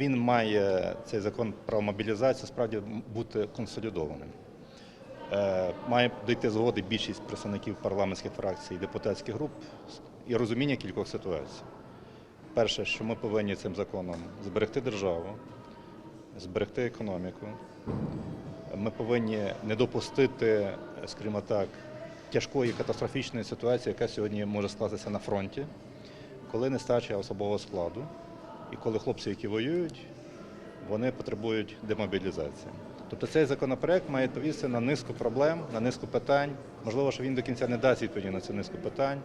він має цей закон про мобілізацію справді бути консолідованим. Е, Має дійти згоди більшість представників парламентських фракцій депутатських груп і розуміння кількох ситуацій. Перше, що ми повинні цим законом зберегти державу, зберегти економіку. Ми повинні не допустити, скажімо так, тяжкої катастрофічної ситуації, яка сьогодні може скластися на фронті, коли нестача особового складу, і коли хлопці, які воюють, вони потребують демобілізації. Тобто цей законопроект має відповісти на низку проблем, на низку питань. Можливо, що він до кінця не дасть відповіді на цю низку питань,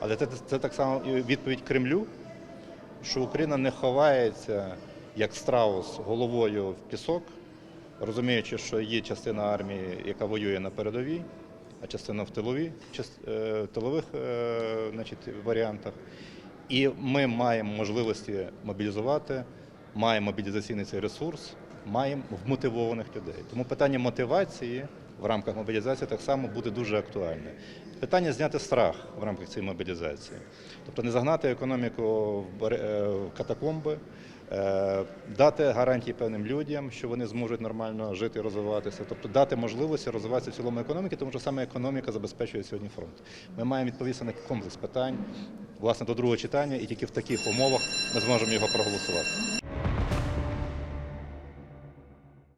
але це, це так само і відповідь Кремлю, що Україна не ховається як страус головою в пісок, розуміючи, що є частина армії, яка воює на передовій, а частина в тиловій, част- е, тилових е, значить, варіантах. І ми маємо можливості мобілізувати, маємо мобілізаційний цей ресурс, маємо вмотивованих людей. Тому питання мотивації в рамках мобілізації так само буде дуже актуальне. Питання зняти страх в рамках цієї мобілізації, тобто не загнати економіку в е, катакомби, е, дати гарантії певним людям, що вони зможуть нормально жити і розвиватися, тобто дати можливості розвиватися в цілому економіки, тому що саме економіка забезпечує сьогодні фронт. Ми маємо відповісти на комплекс питань власне до другого читання, і тільки в таких умовах ми зможемо його проголосувати.